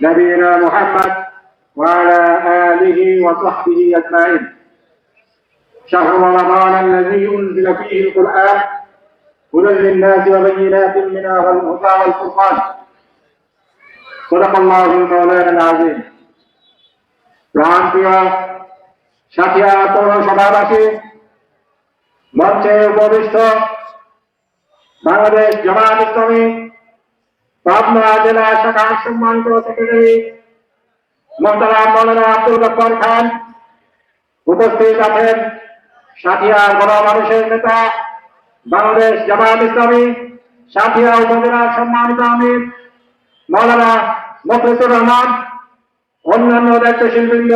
نبينا محمد وعلى آله وصحبه أجمعين شهر رمضان الذي أنزل فيه القرآن هدى للناس وبينات منها والهدى والفرقان صدق الله مولانا العظيم প্রান্তীয় সাথিয়া পৌরসভাবাসী মঞ্চে উপবিষ্ট বাংলাদেশ জামাত ইসলামী পাবনা জেলা শাখার সম্মানিত সেক্রেটারি মোহতারাম মৌলানা আব্দুল গফর খান, উপস্থিত আছেন সাথিয়া গণ মানুষের নেতা, বাংলাদেশ জামাত ইসলামী, সাথিয়া উপজেলার সম্মানিত আমির, মৌলানা মফিজুর রহমান, অন্যান্য দায়িত্বশীল বৃন্দ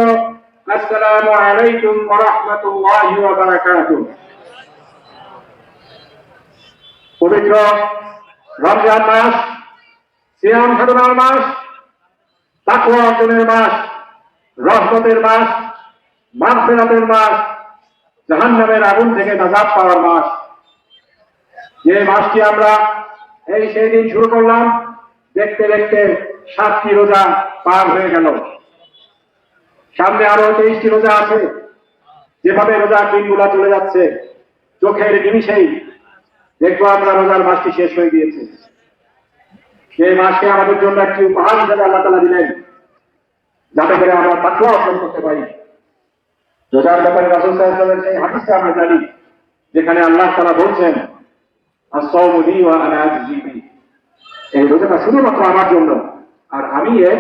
আসসালামু আলাইকুম রাহমাতুল্লাহি পবিত্র রমজান মাস সিয়াম সাধনার মাস তাকুয়া অর্জনের মাস, রহমতের মাস, মাগফিরাতের মাস, জাহান্নামের আগুন থেকে নাজাত পাওয়ার মাস। যে মাসটি আমরা এই সেই দিন শুরু করলাম, দেখতে দেখতে সাতটি রোজা পার হয়ে গেল। সামনে আরও তেইশটি রোজা আছে। যেভাবে রোজা দিনগুলা চলে যাচ্ছে, চোখের নিমিশেই দেখব আমরা রোজার মাসটি শেষ হয়ে গিয়েছে। সেই মাসকে আমাদের জন্য একটি উপহার হিসেবে আল্লাহ তালা দিলেন, যাতে করে আমরা তাকুয়া অর্জন করতে পারি। রোজার ব্যাপারে রাসুল সাহেবের সেই হাদিসটা আমরা জানি, যেখানে আল্লাহ তালা বলছেন এই রোজাটা শুধুমাত্র আমার জন্য, আর আমি এর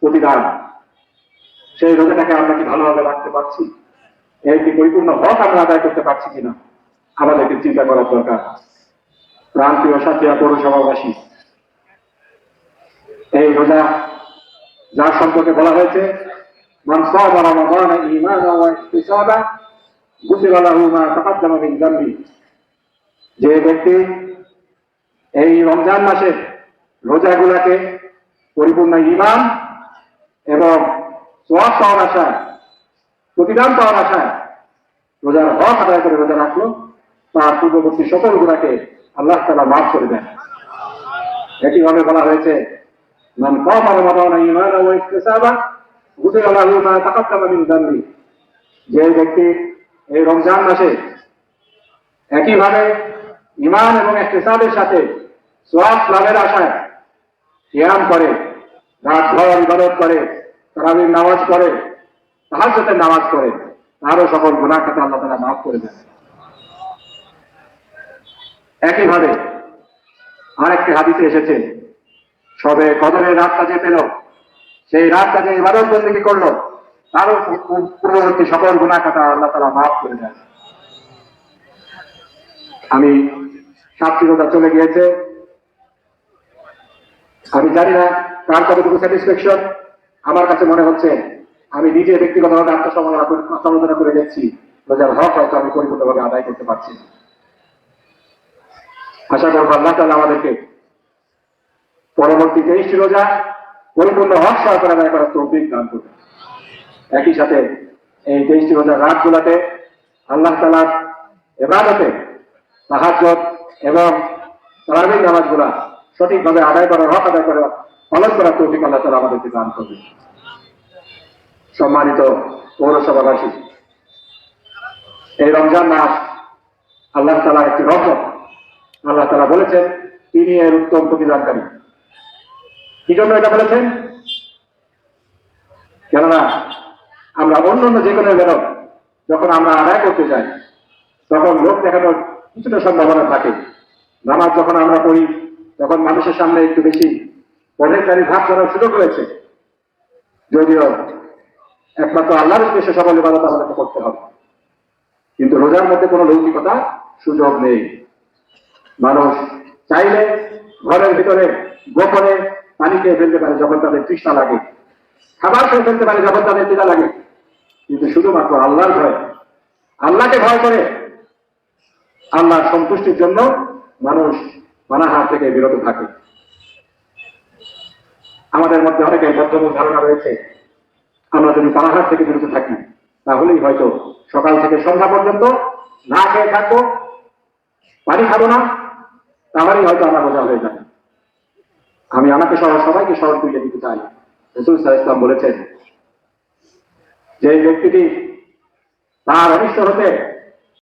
প্রতিদান। সেই রোজাটাকে আমরা কি ভালোভাবে রাখতে পারছি? এর কি পরিপূর্ণ হক আমরা আদায় করতে পারছি কিনা? আমাদেরকে চিন্তা করার দরকার। প্রান্তীয় সাথিয়া পৌরসভাবাসী এই রোজা যার সম্পর্কে বলা হয়েছে যে ব্যক্তি এই রমজান মাসে রোজাগুলাকে পরিপূর্ণ ইমান এবং সোয়াব পাওয়ার আশায়, প্রতিদান পাওয়ার আশায় রোজার হক আদায় করে রোজা রাখল, তার পূর্ববর্তী সকল গুণাকে আল্লাহ তালা মাফ করে দেন। একইভাবে বলা হয়েছে কম রমাদান ঈমানা ওয়া ইহতিসাবা গুফিরা লাহু মা তাকাদ্দামা মিন যামবি যে ব্যক্তি এই রমজান মাসে একইভাবে ইমান এবং ইহতিসাবের সাথে সোয়াব লাভের আশায় কিয়াম করে রাত ভর ইবাদত করে, তারাবির নামাজ পড়ে সাথে নামাজ পড়ে, তারও সকল গুনাহ খাতা আল্লাহ তাআলা মাফ করে দেন। একইভাবে আরেকটি হাদিসে এসেছে সবে কদরের রাতটা যে পেল, সেই রাতটা যে ইবাদত বন্দী করল, তারও পূর্ববর্তী সকল গুণা খাতা আল্লাহ তাআলা মাফ করে দেন। আমি রোজা চলে গিয়েছে। আমি জানি না কার কতটুকু স্যাটিসফ্যাকশন আমার কাছে মনে হচ্ছে আমি নিজে ব্যক্তিগতভাবে আত্মসমালোচনা করে দেখছি, রোজার হক হয়তো আমি পরিপূর্ণভাবে আদায় করতে পারছি। আশা করব আল্লাহ তাআলা আমাদেরকে পরবর্তী তেইশটি রোজা পরিপূর্ণ হক সহকারে আদায় করার তৌফিক দান করবে একই সাথে এই তেইশটি রোজার রাতগুলোতে আল্লাহ তালার এবাদতে তাহাজ্জত এবং তারাবির নামাজগুলা সঠিকভাবে আদায় করার হক আদায় করার পালন করার তৌফিক আল্লাহ তালা আমাদেরকে দান করবে সম্মানিত পৌরসভাবাসী, এই রমজান মাস আল্লাহ তালা একটি রহমত। আল্লাহ তালা বলেছেন, তিনি এর উত্তম প্রতিদানকারী। কি জন্য এটা বলেছেন? কেননা, আমরা অন্য অন্য যে কোনো বেরোব যখন আমরা আদায় করতে যাই, তখন লোক দেখানোর কিছুটা সম্ভাবনা থাকে। নামাজ যখন আমরা পড়ি, তখন মানুষের সামনে একটু বেশি পদের ভাব করার সুযোগ রয়েছে। যদিও একমাত্র আল্লাহর উদ্দেশ্যে সকল ইবাদত আমাদেরকে করতে হবে। কিন্তু রোজার মধ্যে কোনো লৌকিকতা সুযোগ নেই। মানুষ চাইলে ঘরের ভিতরে গোপনে পানি খেয়ে ফেলতে পারে যখন তাদের তৃষ্ণা লাগে। খাবার খেয়ে ফেলতে পারে যখন তাদের তৃষা লাগে। কিন্তু শুধুমাত্র আল্লাহর ভয়। আল্লাহকে ভয় করে আল্লাহর সন্তুষ্টির জন্য মানুষ মানাহার থেকে বিরত থাকে। আমাদের মধ্যে অনেকের বদ্ধমূল ধারণা রয়েছে, আমরা যদি পানাহার থেকে বিরত থাকি, তাহলেই হয়তো সকাল থেকে সন্ধ্যা পর্যন্ত না খেয়ে থাকব, পানি খাব না, তাহলেই হয়তো আমরা রোজা হয়ে যাবে। আমি আমাকে সহ সবাইকে স্মরণ করিয়ে দিতে চাই। রসুল সাহা ইসলাম বলেছেন যে ব্যক্তিটি তার অনিষ্ট হতে